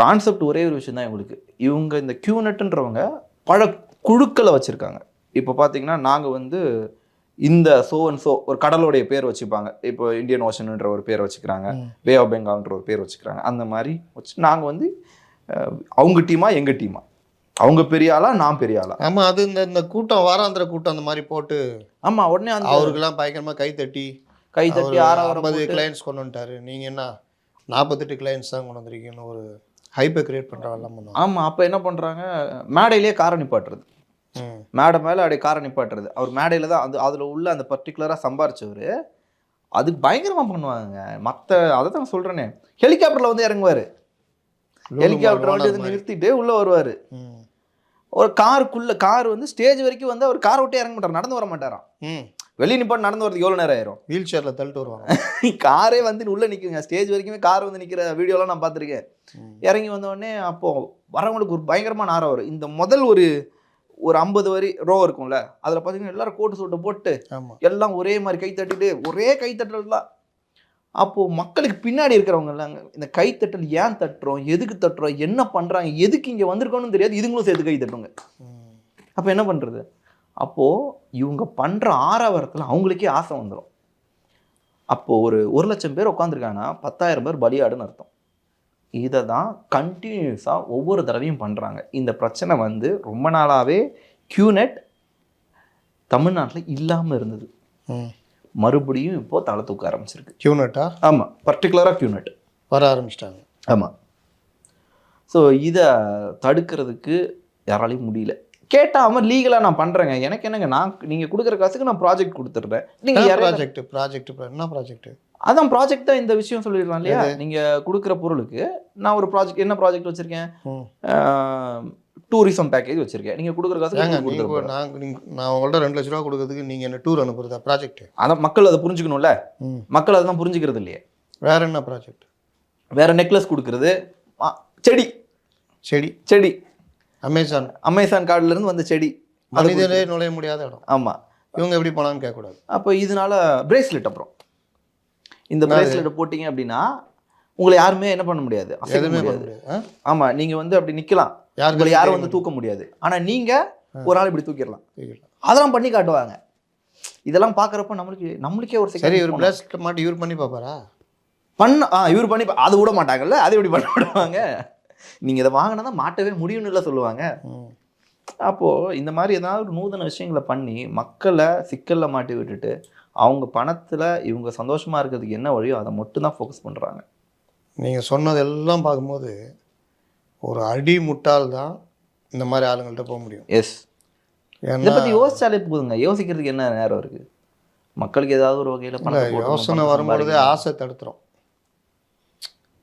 கான்செப்ட் ஒரே ஒரு விஷயம் தான் இவங்களுக்கு. இவங்க இந்த கியூனட்டுன்றவங்க பல குழுக்களை வச்சுருக்காங்க. இப்போ பார்த்தீங்கன்னா நாங்கள் வந்து இந்த சோ அண்ட் சோ ஒரு கடலோடைய பேர் வச்சுப்பாங்க. இப்போ இந்தியன் ஓஷன்ன்ற ஒரு பேர் வச்சுக்கிறாங்க. பே ஆஃப் பெங்கால்ன்ற ஒரு பேர் வச்சுக்கிறாங்க. அந்த மாதிரி வச்சு நாங்கள் வந்து அவங்க டீமா எங்கள் டீமா? அவங்க பெரிய ஆளா நான் பெரிய ஆளா? ஆமா அது இந்த இந்த கூட்டம் வாராந்திர கூட்டம் அந்த மாதிரி போட்டு ஆமாம் உடனே அந்த அவருக்கெல்லாம் பயங்கரமா கை தட்டி கை தட்டி ஐம்பது கிளைண்ட்ஸ் கொண்டு வந்துட்டாரு. நீங்க என்ன நாற்பத்தெட்டு கிளைண்ட்ஸ் தான் கொண்டு வந்திருக்கீங்கன்னு ஒரு ஹைப்பை கிரியேட் பண்ணுவாங்க. ஆமாம் அப்போ என்ன பண்ணுறாங்க மேடையிலேயே காரை நிப்பாட்டுறது. மேடை மேலே அப்படியே காரை நிப்பாட்டுறது. அவர் மேடையில் தான் அது அதில் உள்ள அந்த பர்டிகுலராக சம்பாரிச்சவர் அது பயங்கரமாக பண்ணுவாங்க மற்ற அதை தான் சொல்கிறேனே ஹெலிகாப்டரில் வந்து இறங்குவார். ஹெலிகாப்டர் வந்து. நிறுத்திட்டு உள்ளே வருவார். ஒரு காருக்குள்ள கார் வந்து ஸ்டேஜ் வரைக்கும் வந்து அவர் காரை விட்டே இறங்க மாட்டார். நடந்து வர மாட்டாராம். வெளியே நிப்பாட்டு நடந்து வரதுக்கு எவ்வளோ நேரம் ஆயிரும்? வீல் சேரில் தள்ளிட்டு வருவாங்க. காரே வந்து உள்ள நிற்குங்க ஸ்டேஜ் வரைக்குமே கார் வந்து நிற்கிற வீடியோலாம் நான் பார்த்துருக்கேன். இறங்கி வந்த உடனே அப்போ வரவங்களுக்கு ஒரு பயங்கரமான ஆரம் வரும். இந்த முதல் ஒரு ஒரு ஐம்பது வரி ரோ இருக்கும்ல அதில் பார்த்தீங்கன்னா எல்லாரும் கோட்டு சூட்டை போட்டு எல்லாம் ஒரே மாதிரி கை தட்டிட்டு ஒரே கைத்தட்டல் தான். அப்போது மக்களுக்கு பின்னாடி இருக்கிறவங்க இந்த கைத்தட்டல் ஏன் தட்டுறோம் எதுக்கு தட்டுறோம் என்ன பண்ணுறாங்க எதுக்கு இங்கே வந்திருக்கோன்னு தெரியாது இதுங்களும் சேர்த்து கை தட்டுங்க. அப்போ என்ன பண்ணுறது அப்போது இவங்க பண்ணுற ஆறாவரத்தில் அவங்களுக்கே ஆசை வந்துடும் அப்போது ஒரு ஒரு லட்சம் பேர் உட்காந்துருக்காங்கன்னா பத்தாயிரம் பேர் பலியாடுன்னு அர்த்தம். இதை தான் கண்டினியூஸாக ஒவ்வொரு தடவையும் பண்ணுறாங்க இந்த பிரச்சனை வந்து ரொம்ப நாளாகவே கியூநெட் தமிழ்நாட்டில் இல்லாமல் இருந்தது. மறுபடியும் இப்போது தலை தூக்க ஆரம்பிச்சிருக்கு. கியூனட்டா ஆமாம் பர்டிகுலராக கியூநெட் வர ஆரம்பிச்சிட்டாங்க. ஆமாம் ஸோ இதை தடுக்கிறதுக்கு யாராலையும் முடியல. கேட்டால் அவன் லீகலாக நான் பண்ணுறேங்க எனக்கு என்னங்க நான் நீங்கள் கொடுக்குற காசுக்கு நான் ப்ராஜெக்ட் கொடுத்துட்றேன். நீங்கள் ப்ராஜெக்ட் ப்ராஜெக்ட் என்ன ப்ராஜெக்ட் அதான் ப்ராஜெக்ட் தான் இந்த விஷயம் சொல்லிடலாம் இல்லையா? நீங்கள் கொடுக்குற பொருளுக்கு நான் ஒரு ப்ராஜெக்ட் என்ன ப்ராஜெக்ட் வச்சுருக்கேன்? டூரிசம் பேக்கேஜ் வச்சுருக்கேன். நீங்கள் கொடுக்குற ஏங்க நான் நான் உங்கள்ட்ட ரெண்டு லட்ச ரூபா கொடுக்கறதுக்கு நீங்க என்ன டூர் அனுப்புறதா? ப்ராஜெக்ட் அதான் மக்கள் அதை புரிஞ்சுக்கணும்ல. மக்கள் அதை தான் புரிஞ்சுக்கிறது இல்லையே. வேற என்ன ப்ராஜெக்ட் வேற நெக்லஸ் கொடுக்குறது. செடி. செடி. செடி. அமேசான் அமேசான் கார்டுலேருந்து வந்த செடி. அது மனிதனே நுழைய முடியாத இடம். ஆமாம் இவங்க எப்படி போனான்னு கேட்கக்கூடாது. அப்போ இதனால பிரேஸ்லெட் அப்புறம். இந்த பிரேஸ்லெட் போட்டீங்க அப்படின்னா உங்களை யாருமே என்ன பண்ண முடியாது? அசைக்க முடியாது. முடியாது. ஆ? ஆமா நீங்க வந்து அப்படி நிக்கலாம். உங்களை யாரும் வந்து தூக்க முடியாது. ஆனா நீங்க ஒரு ஆள் இப்படி தூக்கிடலாம். அதெல்லாம் பண்ணி காட்டுவாங்க. இதெல்லாம் பார்க்கறப்ப நம்மளுக்கு நம்மளுக்கே ஒரு சரி ஒரு. பிளாஸ்ட் மாட்டி இவர் பண்ணி பார்ப்பாரா? பண்ண ஆ இவர் பண்ணி பா- அது விட மாட்டாங்கல்ல? அது எப்படி பண்ண விடுவாங்க? நீங்க இதை வாங்கினா தான் மாட்டவே முடியும்னு இல்லை சொல்லுவாங்க. அப்போ இந்த மாதிரி ஏதாவது ஒரு நூதன விஷயங்களை பண்ணி மக்களை சிக்கல்ல மாட்டி விட்டுட்டு அவங்க பணத்துல இவங்க சந்தோஷமா இருக்கிறதுக்கு என்ன வழியோ அதை மட்டும் தான் ஃபோக்கஸ் பண்றாங்க. நீங்கள் சொன்னதெல்லாம் பார்க்கும்போது ஒரு அடி முட்டாள் தான் இந்த மாதிரி ஆளுங்கள்ட்ட போக முடியும். எஸ் இதை பத்தி யோசிச்சாலே போதுங்க. யோசிக்கிறதுக்கு என்ன நேரம் இருக்கு? மக்களுக்கு ஏதாவது ஒரு வகையில போட்டு யோசனை வரும்பொழுதே. ஆசை தடுத்துரும்.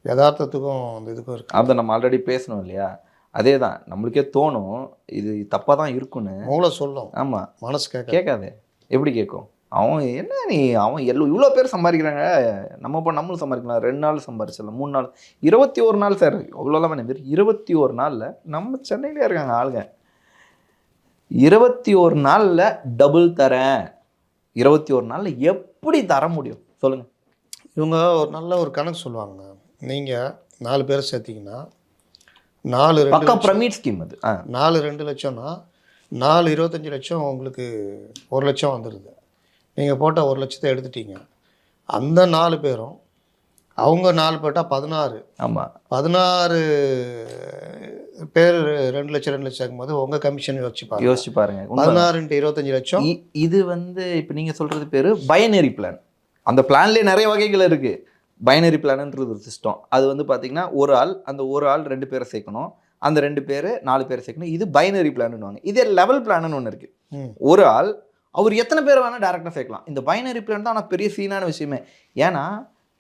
யதார்த்தத்துக்கும் அந்த இதுக்கும் இருக்கு. அதை நம்ம ஆல்ரெடி பேசணும் இல்லையா? அதே தான் நம்மளுக்கே தோணும் இது தப்பாக தான் இருக்குன்னு. மூளை சொல்லும். ஆமாம் மனசு கேட்க கேட்காது. எப்படி கேட்கும்? அவன் என்ன நீ அவன் எல்லோ இவ்வளோ பேர் சம்பாதிக்கிறாங்க. நம்ம இப்போ நம்மளும் சம்பாதிக்கலாம். ரெண்டு நாள் சம்பாரிச்சிடலாம் மூணு நாள். இருபத்தி ஒரு நாள் சார் அவ்வளோலாம் வேணும் பேர் இருபத்தி ஒரு நாளில் நம்ம சென்னையிலே இருக்காங்க ஆளுங்க. இருபத்தி ஒரு நாளில் டபுள் தரேன். இருபத்தி ஒரு நாளில் எப்படி தர முடியும்? சொல்லுங்கள் இவங்க ஒரு நல்ல ஒரு கணக்கு சொல்லுவாங்க நீங்கள் நாலு பேர் சேர்த்தீங்கன்னா நாலு பக்கா பிரமிட் ஸ்கீம் அது. நாலு ரெண்டு லட்சம்னா நாலு இருபத்தஞ்சி லட்சம் உங்களுக்கு ஒரு லட்சம் வந்துடுது நீங்கள் போட்ட ஒரு லட்சத்தை எடுத்துட்டீங்க. அந்த நாலு பேரும் அவங்க நாலு போட்டால் பதினாறு. ஆமாம் பதினாறு பேர் ரெண்டு லட்சம் ரெண்டு லட்சம் ஆகும்போது உங்கள் கமிஷன் யோசிச்சு பாருங்க. உண்மை. பதினாறு இன்ட்டு இருபத்தஞ்சி லட்சம். இது வந்து இப்போ நீங்கள் சொல்கிறது பேர் பைனரி பிளான் அந்த பிளான்லேயே நிறைய வகைகள் இருக்குது பைனரி பிளான்ன்றது ஒரு சிஸ்டம் அது வந்து பார்த்தீங்கன்னா ஒரு ஆள் அந்த ஒரு ஆள் ரெண்டு பேரை சேர்க்கணும். அந்த ரெண்டு பேர் நாலு பேரை சேர்க்கணும். இது பைனரி பிளான்னுவாங்க இதே லெவல் பிளான்னு ஒன்று இருக்குது. ஒரு ஆள் அவர் எத்தனை பேர் வேணால் டேரெக்டாக சேர்க்கலாம். இந்த பைனரி பிளான் தான் ஆனால் பெரிய சீனான விஷயமே. ஏன்னா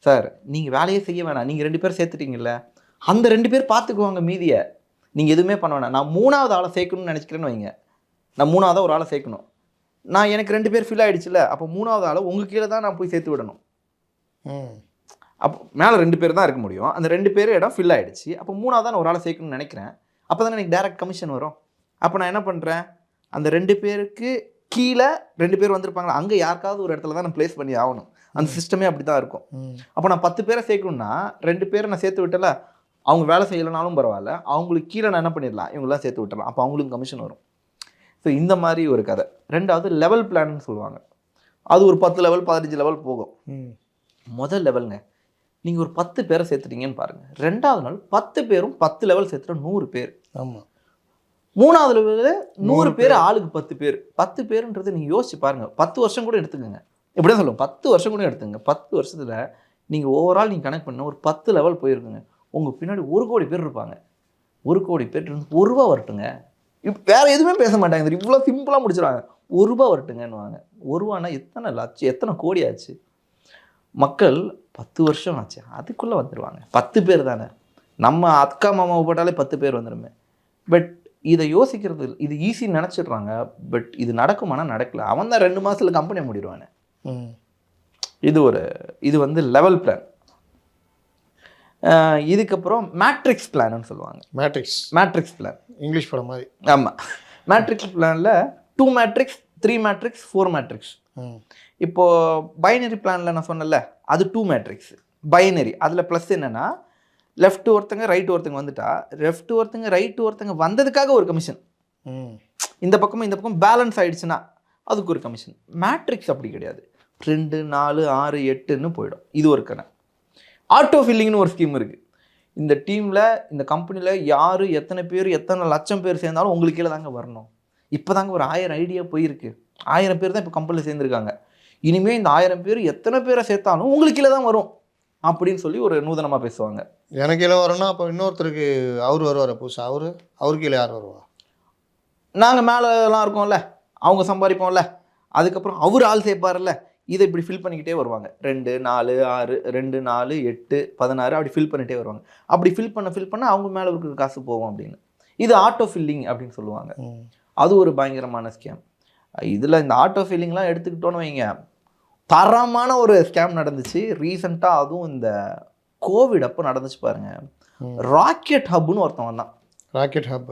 சார் நீங்கள் வேலையே செய்ய வேணாம். நீங்கள் ரெண்டு பேர் சேர்த்துட்டீங்கல்ல. அந்த ரெண்டு பேர் பார்த்துக்குவாங்க மீதியை. நீங்கள் எதுவுமே பண்ண வேணாம். நான் மூணாவது ஆளை சேர்க்கணும்னு நினச்சிக்கிறேன்னு வைங்க. நான் மூணாவதாக ஒரு ஆளை சேர்க்கணும். நான் எனக்கு ரெண்டு பேர் ஃபில் ஆயிடுச்சுல அப்போ மூணாவது ஆளை உங்கள் கீழே தான் நான் போய் சேர்த்து விடணும். அப்போ மேலே ரெண்டு பேர் தான் இருக்க முடியும். அந்த ரெண்டு பேர் இடம் ஃபில் ஆயிடுச்சு. அப்போ மூணாவது நான் ஒரு ஆளை சேர்க்கணும்னு நினைக்கிறேன். அப்போ தானே எனக்கு டேரக்ட் கமிஷன் வரும். அப்போ நான் என்ன பண்ணுறேன் அந்த ரெண்டு பேருக்கு கீழே ரெண்டு பேர் வந்திருப்பாங்களா? அங்கே யாருக்காவது ஒரு இடத்துல தான் நான் ப்ளேஸ் பண்ணி ஆகணும். அந்த சிஸ்டமே அப்படி தான் இருக்கும். அப்போ நான் பத்து பேரை சேர்க்கணும்னா ரெண்டு பேரை நான் சேர்த்து விட்டல அவங்க வேலை செய்யலைனாலும் பரவாயில்ல. அவங்களுக்கு கீழே நான் என்ன பண்ணிடலாம்? இவங்களாம் சேர்த்து விட்டுறலாம் அப்போ அவங்களுக்கு கமிஷன் வரும். ஸோ இந்த மாதிரி ஒரு கதை. ரெண்டாவது லெவல் பிளான்னு சொல்லுவாங்க. அது ஒரு பத்து லெவல் பதினஞ்சு லெவல் போகும். முதல் லெவலுங்க நீங்கள் ஒரு பத்து பேரை சேர்த்துட்டீங்கன்னு பாருங்கள் ரெண்டாவது நாள் பத்து பேரும் பத்து லெவல் சேர்த்துட்டா நூறு பேர். ஆமாம் மூணாவது நூறு பேர் ஆளுக்கு பத்து பேர். பத்து பேருன்றது நீங்கள் யோசிச்சு பாருங்க. பத்து வருஷம் கூட எடுத்துக்கோங்க. இப்படிதான் சொல்லுவோம். பத்து வருஷம் கூட எடுத்துங்க பத்து வருஷத்தில் நீங்கள் ஓவரால் நீங்கள் கனெக்ட் பண்ண ஒரு பத்து லெவல் போயிருக்குங்க. உங்கள் பின்னாடி ஒரு கோடி பேர் இருப்பாங்க. ஒரு கோடி பேர் இருந்து ஒரு ரூபா வரட்டுங்க. இப்போ வேற எதுவுமே பேச மாட்டாங்க. இவ்வளோ சிம்பிளாக முடிச்சிடுவாங்க ஒரு ரூபா வரட்டுங்கன்னுவாங்க. ஒரு ரூபானா எத்தனை லட்சம் எத்தனை கோடி ஆச்சு? மக்கள் பத்து வருஷம் ஆச்சு. அதுக்குள்ளே வந்துடுவாங்க பத்து பேர் தானே. நம்ம அக்கா மாமாவை போட்டாலே பத்து பேர் வந்துடுமே பட் இதை யோசிக்கிறது. இது ஈஸின்னு நினச்சிடுறாங்க பட் இது நடக்குமானா நடக்கல. அவன் தான் ரெண்டு மாதத்தில் கம்பெனி மூடிடுவானே. ம். இது ஒரு இது வந்து லெவல் பிளான் இதுக்கப்புறம் மேட்ரிக்ஸ் பிளான்னு சொல்லுவாங்க. மேட்ரிக்ஸ் மேட்ரிக்ஸ் பிளான் இங்கிலீஷ் படம் மாதிரி. ஆமாம் மேட்ரிக்ஸ் பிளானில் two matrix three matrix four matrix ம். இப்போது பைனரி பிளானில் நான் சொன்னேன்ல அது டூ மேட்ரிக்ஸ் பைனரி அதில் ப்ளஸ் என்னென்னா லெஃப்ட் ஒருத்தங்க ரைட் ஒருத்தங்க வந்துட்டா லெஃப்ட் ஒருத்தங்க ரைட் ஒருத்தங்க வந்ததுக்காக ஒரு கமிஷன் ம். இந்த பக்கமும் இந்த பக்கம் பேலன்ஸ் ஆயிடுச்சுன்னா அதுக்கு ஒரு கமிஷன் மேட்ரிக்ஸ் அப்படி கிடையாது. ரெண்டு நாலு ஆறு எட்டுன்னு போயிடும். இது ஒரு கணக்கு ஆட்டோ ஃபில்லிங்னு ஒரு ஸ்கீம் இருக்குது இந்த டீமில் இந்த கம்பெனியில் யார் எத்தனை பேர் எத்தனை லட்சம் பேர் சேர்ந்தாலும் உங்களுக்கு கீழே தாங்க வரணும். இப்போ தாங்க ஒரு ஆயிரம் ஐடியா போயிருக்கு. ஆயிரம் பேர் தான் இப்போ கம்பெனியில் சேர்ந்துருக்காங்க. இனிமேல் இந்த ஆயிரம் பேர் எத்தனை பேரை சேர்த்தாலும் உங்களுக்கு கீழே தான் வரும். அப்படின்னு சொல்லி ஒரு நூதனமாக பேசுவாங்க. எனக்கு கீழே வரணும்னா அப்போ இன்னொருத்தருக்கு அவர் வருவார் புதுசா? அவரு அவருக்கு கீழே யார் வருவா? நாங்கள் மேலெலாம் இருக்கோம்ல அவங்க சம்பாதிப்போம்ல அதுக்கப்புறம் அவர் ஆள் சேர்ப்பார்ல இதை இப்படி ஃபில் பண்ணிக்கிட்டே வருவாங்க. ரெண்டு நாலு ஆறு ரெண்டு நாலு எட்டு பதினாறு அப்படி ஃபில் பண்ணிகிட்டே வருவாங்க. அப்படி ஃபில் பண்ண ஃபில் பண்ண அவங்க மேலே இருக்கிற காசு போகும் அப்படின்னு. இது ஆட்டோ ஃபில்லிங் அப்படின்னு சொல்லுவாங்க. அது ஒரு பயங்கரமான ஸ்கேம் இதில் இந்த ஆட்டோ ஃபில்லிங்லாம் எடுத்துக்கிட்டோன்னு வைங்க. தரமான ஒரு ஸ்கேம் நடந்துச்சு. ரீசெண்டாக அதுவும் இந்த கோவிட் அப்போ நடந்துச்சு பாருங்க. ராக்கெட் ஹப்னு ஒருத்தன் வந்தான். ராக்கெட் ஹப்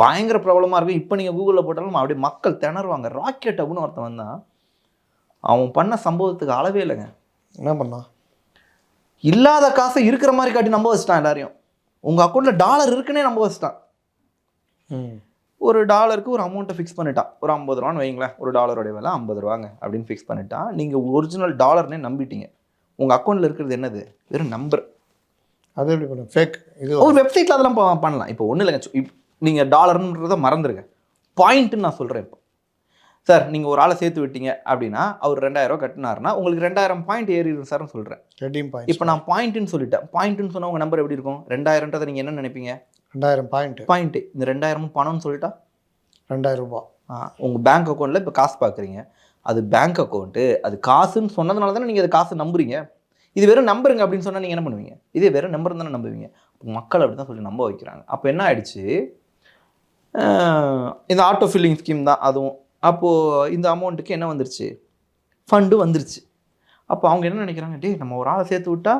பயங்கர ப்ராப்ளமாக இருக்கும் இப்போ நீங்கள் கூகுளில் போட்டாலும் அப்படியே மக்கள் திணறுவாங்க. ராக்கெட் அப்படின்னு ஒருத்தன் வந்தான். அவன் பண்ண சம்பவத்துக்கு அளவே இல்லைங்க. என்ன பண்ணா? இல்லாத காசை இருக்கிற மாதிரி காட்டி நம்ப வச்சிட்டான் எல்லாரையும். உங்கள் அக்கௌண்ட்டில் டாலர் இருக்குன்னே நம்ப வச்சிட்டான். ஒரு டாலருக்கு ஒரு அமௌண்ட்டை ஃபிக்ஸ் பண்ணிட்டான். ஒரு ஐம்பது ரூபான்னு வைங்களேன். ஒரு டாலரோட விலை ஐம்பது ரூபாங்க அப்படின்னு ஃபிக்ஸ் பண்ணிட்டான். நீங்கள் ஒரிஜினல் டாலர்னே நம்பிட்டீங்க. உங்கள் அக்கௌண்ட்டில் இருக்கிறது என்னது? வெறும் நம்பர் அது எப்படி பண்ணும் ஃபேக் இது ஒரு வெப்சைட்டில் அதெல்லாம் பண்ணலாம். இப்போ ஒன்றும் இல்லைங்க. இப்- நீங்கள் டாலர்ன்றதை மறந்துடுங்க பாயிண்ட்டுன்னு நான் சொல்கிறேன் இப்போ. சார் நீங்கள் ஒரு ஆளை சேர்த்து விட்டீங்க அப்படின்னா அவர் ரெண்டாயிரம் ரூபாய் கட்டினாருன்னா உங்களுக்கு ரெண்டாயிரம் பாயிண்ட் ஏறிடும் சார்னு சொல்கிறேன் ரெடீம் பாயிண்ட் இப்போ நான் பாயிண்ட்டுன்னு சொல்லிட்டேன். பாயிண்ட்டுன்னு சொன்னால் உங்கள் நம்பர் எப்படி இருக்கும்? ரெண்டாயிரன்றதை நீங்கள் என்ன நினைப்பீங்க? ரெண்டாயிரம் பாயிண்ட் பாயிண்ட்டு இந்த ரெண்டாயிரமும் பணம்னு சொல்லிட்டா? ரெண்டாயிரம் ரூபாய். உங்கள் பேங்க் அக்கௌண்ட்டில் இப்போ காசு பார்க்குறீங்க அது பேங்க் அக்கௌண்ட்டு அது காசுன்னு சொன்னதுனால தானே நீங்கள் அது காசு நம்புறீங்க? இது வெறும் நம்பருங்க அப்படின்னு சொன்னால் நீங்கள் என்ன பண்ணுவீங்க? இதே வெறும் நம்பர் தானே நம்புவீங்க. மக்கள் அப்படி தான் சொல்லி நம்ப வைக்கிறாங்க. அப்போ என்ன ஆயிடுச்சு? இந்த ஆட்டோ ஃபில்லிங் ஸ்கீம் தான் அதுவும். அப்போது இந்த அமௌண்ட்டுக்கு என்ன வந்துருச்சு? ஃபண்டு வந்துருச்சு. அப்போ அவங்க என்ன நினைக்கிறாங்க? டே நம்ம ஒரு ஆளை சேர்த்து விட்டா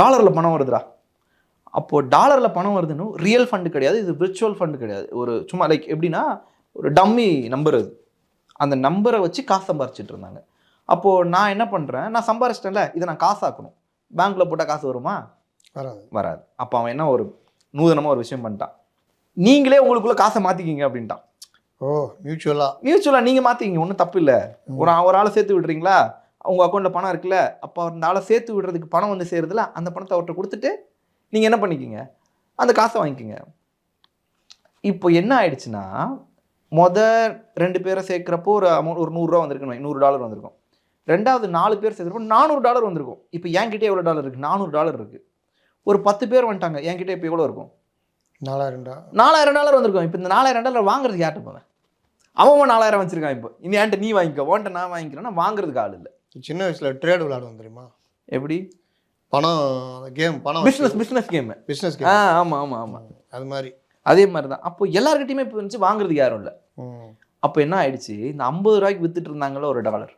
டாலரில் பணம் வருதுடா. அப்போது டாலரில் பணம் வருதுன்னு ரியல் ஃபண்டு கிடையாது இது விர்ச்சுவல் ஃபண்டு கிடையாது. ஒரு சும்மா லைக் எப்படின்னா ஒரு டம்மி நம்பர் அது. அந்த நம்பரை வச்சு காசு சம்பாரிச்சிட்டு இருந்தாங்க அப்போது நான் என்ன பண்ணுறேன் நான் சம்பாரிச்சிட்டேன்ல இதை நான் காசாக்கணும். பேங்க்கில் போட்டால் காசு வருமா? வராது. வராது. அப்போ அவன் என்ன ஒரு நூதனமாக ஒரு விஷயம் பண்ணிட்டான். நீங்களே உங்களுக்குள்ள காசை மாற்றிக்கிங்க அப்படின்ட்டான். ஓ மியூச்சுவலாக மியூச்சுவலாக நீங்கள் மாற்றிக்கிங்க ஒன்றும் தப்பு இல்லை. ஒரு ஒரு ஆளை சேர்த்து விடுறீங்களா? உங்கள் அக்கௌண்ட்டில் பணம் இருக்குல்ல அப்போ அந்த ஆளை சேர்த்து விடுறதுக்கு பணம் வந்து சேருதுல அந்த பணத்தை அவர்கிட்ட கொடுத்துட்டு நீங்கள் என்ன பண்ணிக்கிங்க? அந்த காசை வாங்கிக்கிங்க. இப்போ என்ன ஆயிடுச்சுன்னா மொத ரெண்டு பேரை சேர்க்குறப்போ ஒரு அமௌண்ட் ஒரு நூறுரூவா வந்திருக்கும் நூறு டாலர் வந்திருக்கும். ரெண்டாவது நாலு பேர் சேர்க்குறப்போ நானூறு டாலர் வந்திருக்கும். இப்போ என்கிட்ட எவ்வளோ டாலர் இருக்குது நானூறு டாலர் இருக்குது ஒரு பத்து பேர் வந்துட்டாங்க என்கிட்ட இப்போ எவ்வளோ இருக்கும்? நாலாயிரம்டா நாலாயிரம் டாலர் வந்திருக்கும். இப்போ இந்த நாலாயிரம் டாலர் வாங்குறதுக்கு யார்கிட்ட போவேன் அவன் நாலாயிரம் வச்சிருக்கான் இப்போ. இனி என்கிட்ட நீ வாங்கிக்கோ உன்கிட்ட நான் வாங்கிக்கிறேன்னா வாங்குறதுக்கு ஆள் இல்லை. சின்ன வயசில் ட்ரேட் விளையாடுவோம் தெரியுமா? எப்படி? பணம் கேம் பணம் பிஸ்னஸ் பிஸ்னஸ் கேமு பிஸ்னஸ் ஆ ஆமாம் ஆமாம் ஆமாம் அது மாதிரி. அதே மாதிரி தான். அப்போ எல்லாருக்கிட்டையுமே இப்போ வந்துச்சு வாங்குறதுக்கு யாரும் இல்லை. அப்போ என்ன ஆயிடுச்சு? இந்த ஐம்பது ரூபாய்க்கு வித்துட்டு இருந்தாங்கல்ல ஒரு டாலர்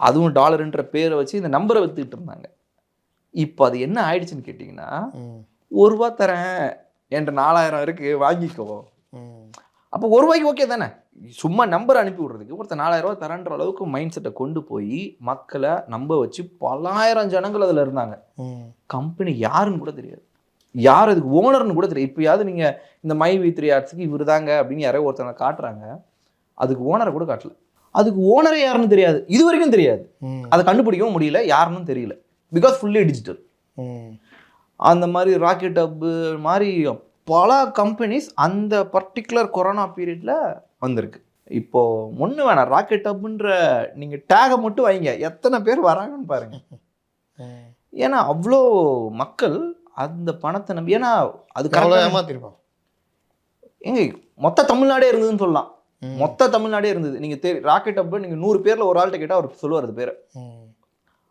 அதுவும் டாலர்ன்ற பேரை வச்சு இந்த நம்பரை வித்துக்கிட்டு இருந்தாங்க. இப்போ அது என்ன ஆயிடுச்சுன்னு கேட்டிங்கன்னா ஒரு ரூபா தரேன் என்ற நாலாயிரம் இருக்கு வாங்கிக்கோ. அப்போ ஒரு ரூபாய்க்கு ஓகே தானே? சும்மா நம்பர் அனுப்பி விடுறதுக்கு ஒருத்தர் நாலாயிரம் ரூபாய் தரன்ற அளவுக்கு மைண்ட் செட்டை கொண்டு போய் மக்களை நம்ப வச்சு பலாயிரம் ஜனங்கள் அதில் இருந்தாங்க. கம்பெனி யாருன்னு கூட தெரியாது. யார் அதுக்கு ஓனர்னு கூட தெரியாது இப்போயாவது நீங்கள் இந்த மை வி த்ரீ ஆர்ட்ஸுக்கு இவர் தாங்க அப்படின்னு யாரோ ஒருத்தவங்க காட்டுறாங்க. அதுக்கு ஓனரை கூட காட்டல. அதுக்கு ஓனரே யாருன்னு தெரியாது. இது வரைக்கும் தெரியாது. அதை கண்டுபிடிக்கவும் முடியல. யாருன்னு தெரியல. பிகாஸ் ஃபுல்லி டிஜிட்டல் அந்த மாதிரி ராக்கெட் ஹப்பு மாதிரி பல கம்பெனிஸ் அந்த பர்டிகுலர் கொரோனா பீரியட்ல வந்திருக்கு. இப்போ ஒன்று வேணாம். ராக்கெட் ஹப்புன்ற நீங்கள் டேகை மட்டும் வைங்க. எத்தனை பேர் வராங்கன்னு பாருங்க. ம். ஏன்னா அவ்வளோ மக்கள் அந்த பணத்தை நம்பி ஏன்னா அது ஏமாத்திருப்பான் எங்க மொத்த தமிழ்நாடே இருந்ததுன்னு சொல்லலாம். மொத்த தமிழ்நாடே இருந்தது. நீங்கள் தெரி ராக்கெட் ஹப்பு நீங்கள் நூறு பேரில் ஒரு ஆள்கிட்ட கேட்டால் அவர் சொல்லுவார் அது பேர்.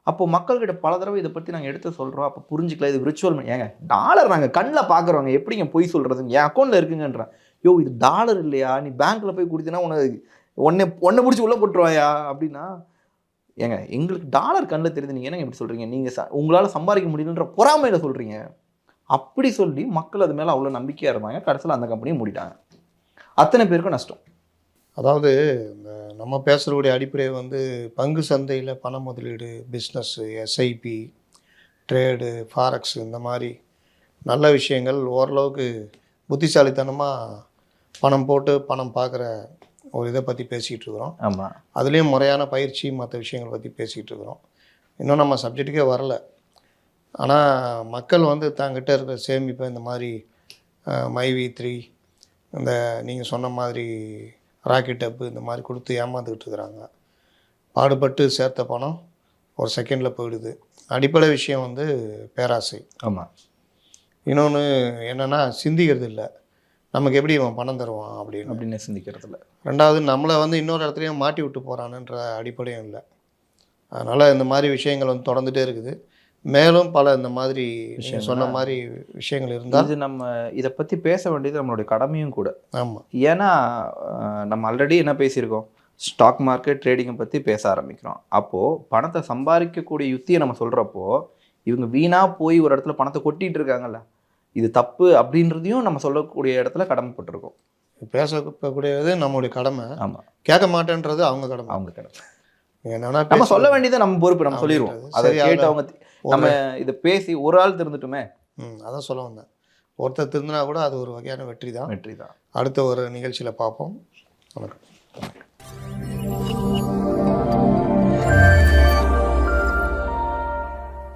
அப்போ மக்கள்கிட்ட பல தடவை இதை பற்றி நாங்கள் எடுத்து சொல்கிறோம் அப்போ புரிஞ்சுக்கல இது விர்ச்சுவல் ஏங்க டாலர் நாங்கள் கண்ணில் பார்க்குறவங்க எப்படிங்க பொய் சொல்கிறதுங்க என் அக்கௌண்ட்டில் இருக்குங்கன்றேன். யோ இது டாலர் இல்லையா? நீ பேங்க்கில் போய் கொடுத்தீங்கன்னா உனக்கு ஒன்றை ஒன்றை பிடிச்சி உள்ளே போட்டுருவாயா? அப்படின்னா ஏங்க எங்களுக்கு டாலர் கண்ணில் தெரியுது நீங்கள் என்னங்க இப்படி சொல்கிறீங்க நீங்கள் ச உங்களால் சம்பாதிக்க முடியலன்ற பொறாமையில் சொல்கிறீங்க அப்படி சொல்லி மக்கள் அது மேலே அவ்வளோ நம்பிக்கையாக இருந்தாங்க. கடைசியில் அந்த கம்பெனியை மூடிட்டாங்க. அத்தனை பேருக்கும் நஷ்டம். அதாவது இந்த நம்ம பேசுகிறக்கூடிய அடிப்படை வந்து பங்கு சந்தையில் பண முதலீடு பிஸ்னஸ்ஸு எஸ்ஐபி ட்ரேடு ஃபாரக்ஸ் இந்த மாதிரி நல்ல விஷயங்கள் ஓரளவுக்கு புத்திசாலித்தனமாக பணம் போட்டு பணம் பார்க்குற ஒரு இதை பற்றி பேசிகிட்டு இருக்கிறோம் ஆமாம் அதுலேயும் முறையான பயிற்சி மற்ற விஷயங்கள் பற்றி பேசிகிட்டு இருக்கிறோம் இன்னும் நம்ம சப்ஜெக்ட்டுக்கே வரல. ஆனால் மக்கள் வந்து தங்கிட்ட இருக்கிற சேமிப்பை இந்த மாதிரி மைவி த்ரீ இந்த நீங்கள் சொன்ன மாதிரி ராக்கெட் அப்பு இந்த மாதிரி கொடுத்து ஏமாந்துக்கிட்டு இருக்கிறாங்க. பாடுபட்டு சேர்த்த பணம் ஒரு செகண்டில் போயிடுது. அடிப்படை விஷயம் வந்து பேராசை. ஆமாம் இன்னொன்று என்னென்னா சிந்திக்கிறது இல்லை நமக்கு எப்படி இவன் பணம் தருவான் அப்படின்னு. அப்படின்னு சிந்திக்கிறதுல ரெண்டாவது நம்மளை வந்து இன்னொரு இடத்துலையும் மாட்டி விட்டு போகிறானுன்ற அடிப்படையும் இல்லை. அதனால் இந்த மாதிரி விஷயங்கள் வந்து தொடர்ந்துட்டே இருக்குது. மேலும் பல இந்த மாதிரி நீங்க சொன்ன மாதிரி விஷயங்கள் இருந்தால் இது நம்ம இதை பற்றி பேச வேண்டியது நம்மளுடைய கடமையும் கூட. ஆமாம் ஏன்னா நம்ம ஆல்ரெடி என்ன பேசியிருக்கோம்? ஸ்டாக் மார்க்கெட் ட்ரேடிங்கை பற்றி பேச ஆரம்பிக்கிறோம். அப்போது பணத்தை சம்பாதிக்கக்கூடிய யுத்தியை நம்ம சொல்கிறப்போ இவங்க வீணாக போய் ஒரு இடத்துல பணத்தை கொட்டிட்டு இருக்காங்கல்ல. இது தப்பு அப்படின்றதையும் நம்ம சொல்லக்கூடிய இடத்துல கடமைப்பட்டிருக்கோம் பேசக்கூடியது நம்மளுடைய கடமை. ஆமாம் கேட்க மாட்டேன்றது அவங்க கடமை. அவங்க கடமை. என்னன்னா நம்ம சொல்ல வேண்டியது நம்ம பொறுப்பு நம்ம சொல்லிடுவோம். அதை கேட்டு அவங்க நம்ம இதை பேசி ஒரு ஆள் திருந்துட்டுமே. ம் அதான் சொல்ல வந்தேன். ஒருத்தர் திருந்தினா கூட அது ஒரு வகையான வெற்றி தான் வெற்றி தான் அடுத்த ஒரு நிகழ்ச்சியில் பார்ப்போம். வணக்கம்.